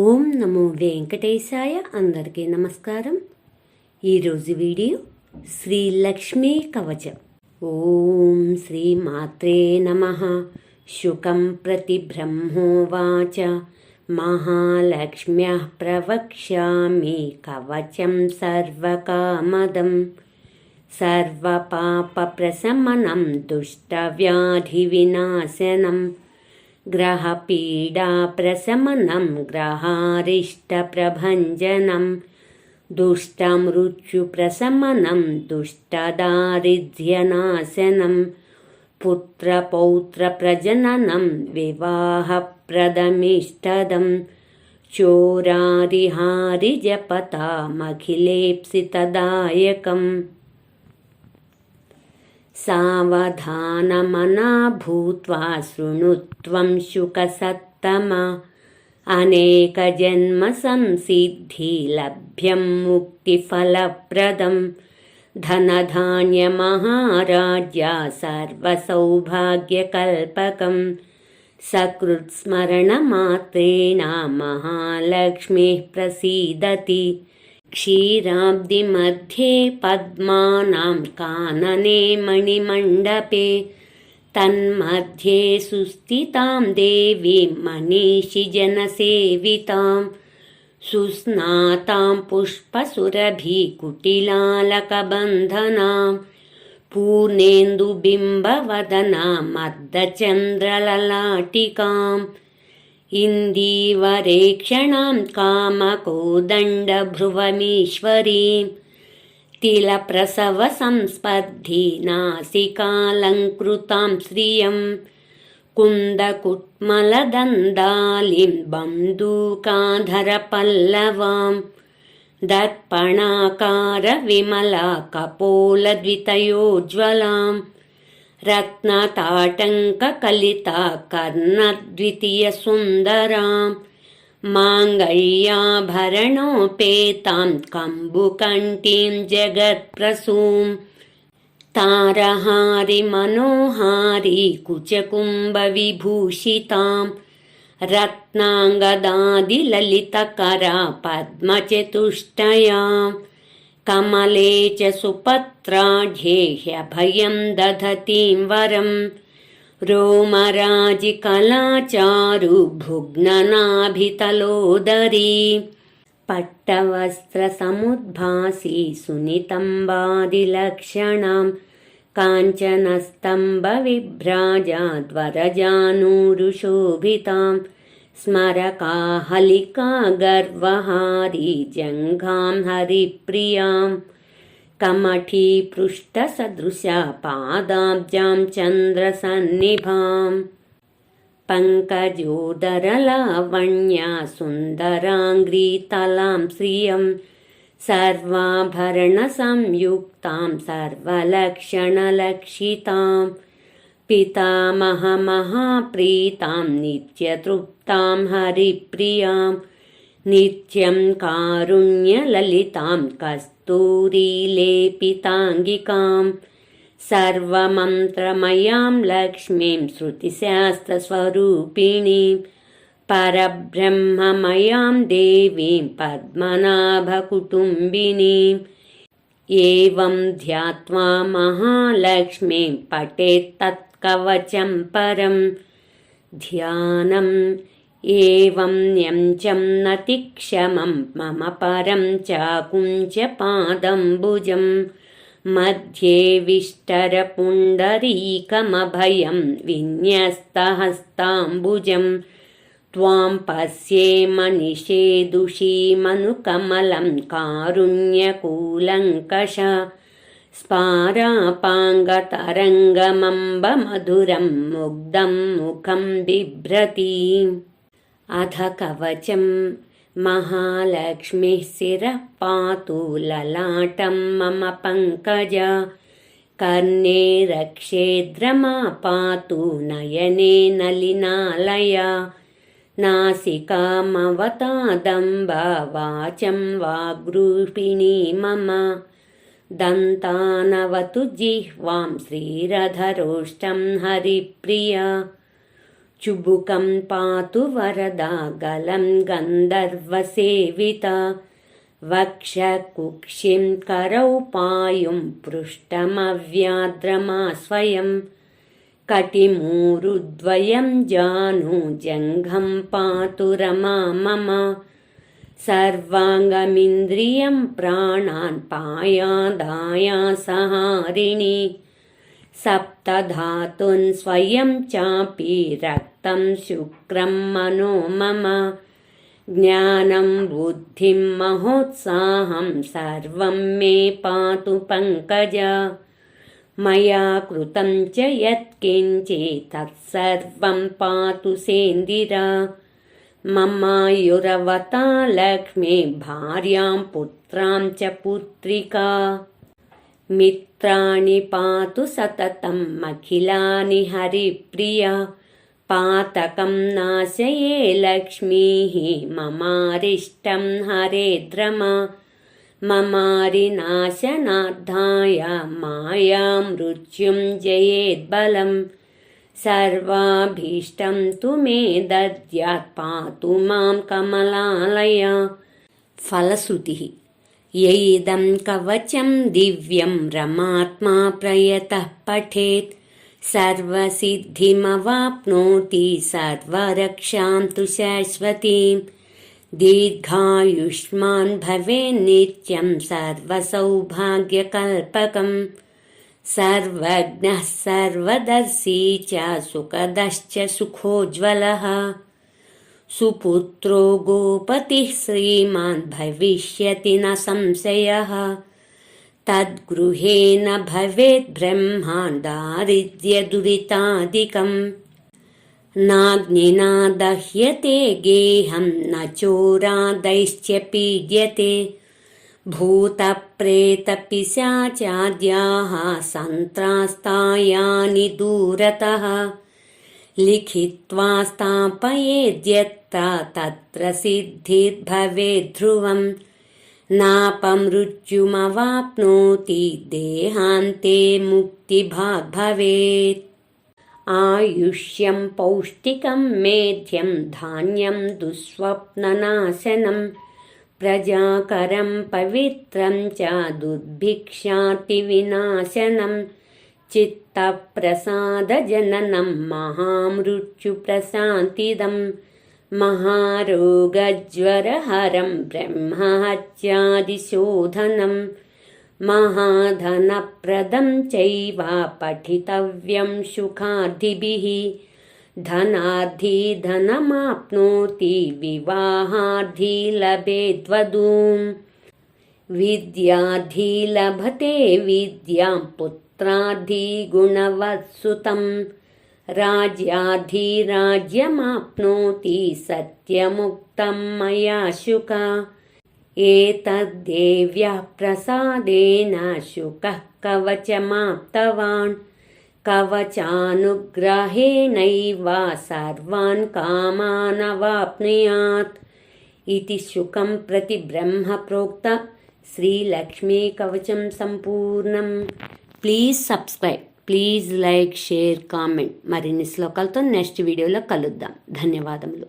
ఓం నమో వెంకటేశాయ అందరికీ నమస్కారం. ఈరోజు వీడియో శ్రీ లక్ష్మీ కవచం. ఓం శ్రీ మాత్రే నమ. శుకం ప్రతి బ్రహ్మోవాచ మహాలక్ష్మ్య ప్రవక్ష్యామి కవచం సర్వకామదం. సర్వపాపప్రశమనం దుష్టవ్యాధివినాశనం ग्रहपीडाप्रशमनं ग्रहारिष्टप्रभञ्जनं दुष्टमृत्युप्रशमनं दुष्टदारिद्र्यनाशनं पुत्रपौत्रप्रजननं विवाहप्रदमिष्टदं चोरारिहारिजपतामखिलेप्सितदायकम् सावधानमना भूत्वा शृणुत्वं शुकसत्तमा। अनेकजन्मसंसिद्धिलभ्यं मुक्तिफलप्रदं। धनधान्यमहाराज्या सर्वसौभाग्यकल्पकं। सकृत्स्मरणमात्रेण महालक्ष्मीः प्रसीदति क्षीराब्दिमध्ये पद्मानां कानने मणिमण्डपे तन्मध्ये सुस्थितां देवीं मनीषिजनसेवितां सुस्नातां पुष्पसुरभिकुटिलालकबन्धनां पूर्णेन्दुबिम्बवदनामर्धचन्द्रललाटिकाम् इन्दीवरेक्षणां कामकोदण्डभ्रुवमीश्वरीं तिलप्रसवसंस्पर्धी नासिकालङ्कृतां श्रियं कुन्दकुट्मलदन्दालिं बन्दूकाधरपल्लवां दर्पणाकारविमला कपोलद्वितयोज्ज्वलाम् रत्नताटङ्ककलिता कर्णद्वितीयसुन्दरां माङ्गल्याभरणोपेतां कम्बुकण्ठीं जगत्प्रसूं तारहारिमनोहारी कुचकुम्भविभूषितां रत्नाङ्गदादिललितकरा पद्मचतुष्टयाम् कमले च सुपत्राढ्येह्यभयं दधतीं वरं रोमराजिकलाचारुभुग्ननाभितलोदरी पट्टवस्त्रसमुद्भासी सुनितम्बादिलक्षणां काञ्चनस्तम्भविभ्राजाद्वरजानूरुशोभिताम् स्मरकाहलिका गर्वहारी जङ्घां हरिप्रियां कमठीपृष्ठसदृशा पादाब्जां चन्द्रसन्निभाम् पङ्कजोदरलावण्या सुन्दराङ्घ्रितलां श्रियं सर्वाभरणसंयुक्तां सर्वलक्षणलक्षिताम् पितामहमहाप्रीतां नित्यतृप्तां हरिप्रियां नित्यं कारुण्यललितां कस्तूरीलेपिताङ्गिकां सर्वमन्त्रमयां लक्ष्मीं श्रुतिशास्त्रस्वरूपिणीं परब्रह्ममयां देवीं पद्मनाभकुटुम्बिनीम् एवं ध्यात्वा महालक्ष्मीं पठेत्तत् कवचं परं ध्यानम् एवं न्यञ्चं नतिक्षमं मम परं चाकुञ्चपादम्बुजं मध्ये विष्टरपुण्डरीकमभयं विन्यस्तहस्ताम्बुजं त्वां पश्येमनिषेदुषीमनुकमलं कारुण्यकूलङ्कष स्पारापाङ्गतरङ्गमम्बमधुरं मुग्धं मुखं बिभ्रति अध कवचं महालक्ष्मीः शिरः पातु ललाटं मम पङ्कज कर्णे रक्षेद्रमा पातु नयने नलिनालया नासिकामवतादम्बा वाचं वाग्रूपिणी मम दन्तानवतु जिह्वां श्रीरधरोष्टं हरिप्रिया चुबुकं पातु वरदा गलं गन्धर्वसेविता वक्षकुक्षिं करौ पायुं पृष्ठमव्याद्रमा स्वयं कटिमूरुद्वयं जानुजङ्घं पातु रमा मम सर्वाङ्गमिन्द्रियं प्राणान् पायादायासहारिणि सप्तधातुन् स्वयं चापि रक्तं शुक्रं मनो मम ज्ञानं बुद्धिं महोत्साहं सर्वं मे पातु पङ्कज मया कृतं च यत्किञ्चित् तत्सर्वं पातु सेन्दिरा ममायुरवता लक्ष्मी भार्यां पुत्रां च पुत्रिका मित्राणि पातु सततम् अखिलानि हरिप्रिया पातकं नाशये लक्ष्मीः ममारिष्टं हरेद्रमा ममारिनाशनार्थाय मायां मृत्युं जयेद्बलम् सर्वाभीष्टं तु मे दद्यात् पातु मां कमलालया फलश्रुतिः य इदं कवचं दिव्यं रमात्मा प्रयतः पठेत् सर्वसिद्धिमवाप्नोति सर्वरक्षां तु शाश्वतीं दीर्घायुष्मान् भवेन्नित्यं सर्वसौभाग्यकल्पकम् सर्वज्ञः सर्वदर्शी च सुखदश्च सुखोज्ज्वलः सुपुत्रो गोपतिः श्रीमान् भविष्यति न संशयः तद्गृहेण भवेत् ब्रह्मान् दारिद्र्यदुरितादिकम् नाग्निना दह्यते गेहं न चोरादैश्च पीड्यते भूतप्रेतपिशाचाद्याः सन्त्रास्तायानि दूरतः लिखित्वा स्थापयेद्यत्र तत्र सिद्धिर्भवेद्ध्रुवम् नापमृत्युमवाप्नोति देहान्ते मुक्तिभाग् भवेत् आयुष्यं पौष्टिकं मेध्यं धान्यं दुःस्वप्ननाशनम् प्रजाकरं पवित्रं च दुर्भिक्षातिविनाशनं चित्तप्रसादजननं महामृत्युप्रशान्तिदं महारोगज्वरहरं ब्रह्महत्यादिशोधनं महाधनप्रदं चैव पठितव्यं सुखादिभिः धनार्थी धनमाप्नोति विवाहार्थी लभेद्वधूम् विद्यार्थी लभते विद्यां पुत्रार्थी गुणवत्सुतं राज्यार्थी राज्यमाप्नोति सत्यमुक्तं मया शुका एतद्देव्याः प्रसादेन शुकः कवचमाप्तवान् कवचानुग्रहेणैव सर्वान् कामानवाप्नुयात् इति शुकं प्रति ब्रह्म प्रोक्त శ్రీలక్ష్మీకవచం సంపూర్ణం please subscribe please like share comment మరిన్ని శ్లోకాలతో నెక్స్ట్ వీడియోలో కలుద్దాం ధన్యవాదములు